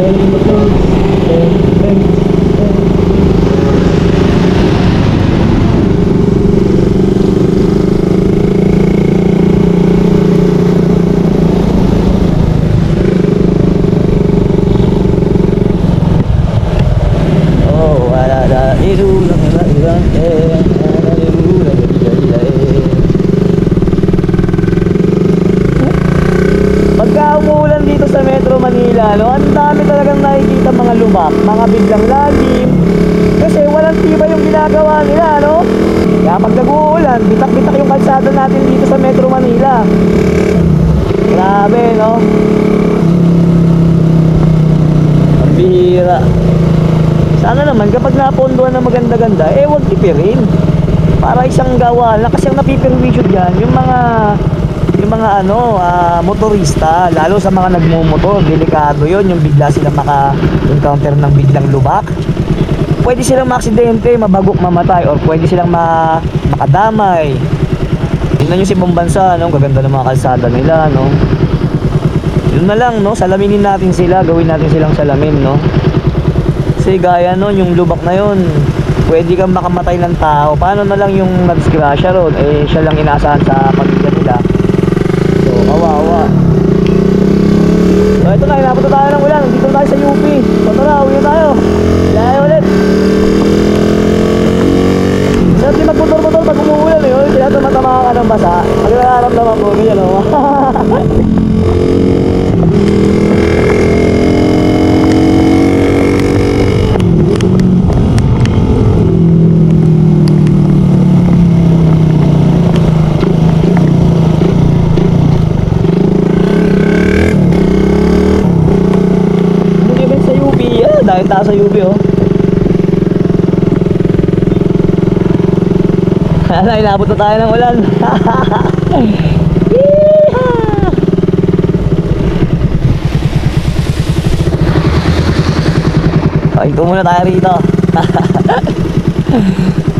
Oh, ada ada itu, ada itu, eh. Lubak, mga biglang lagim. Kasi walang tiba yung ginagawa nila, no? Kaya pag nag-uulan, bitak-bitak yung kalsada natin dito sa Metro Manila. Grabe, no? Ang bihira. Sana naman kapag napondohan ng maganda-ganda, eh huwag tipirin. Para isang gawa lang kasi ang napipirwisyo diyan yung mga yung mga ano, ah, motorista, lalo sa mga nagmumotor, delikado 'yon yung bigla silang maka-encounter ng biglang lubak. Pwede silang maaksidente, mabagok mamatay or pwede silang ma makadamay. Tingnan nyo si Bombansa, no? Gaganda ng mga kalsada nila, no? Yun na lang, no? Salaminin natin sila, gawin natin silang salamin, no? Kasi gaya nun, yung lubak na yun, pwede kang makamatay ng tao. Paano na lang yung nagdisgrasya ron? Eh, siya lang inaasahan sa pamilya So, kawawa. So, ito na, inabot na tayo ng ulan. Dito na tayo sa UP. So, tara, uwi na tayo. Kaya ulit. Sarap din magmotor-motor pag umuulan eh. Kaya tumatama ka ng basa. Pag nararamdaman mo, ganyan o. Hindi ba sa UP? Ah, dahil tayo sa UP oh. Ano, inabot na tayo ng ulan. Kain ko muna tayo rito.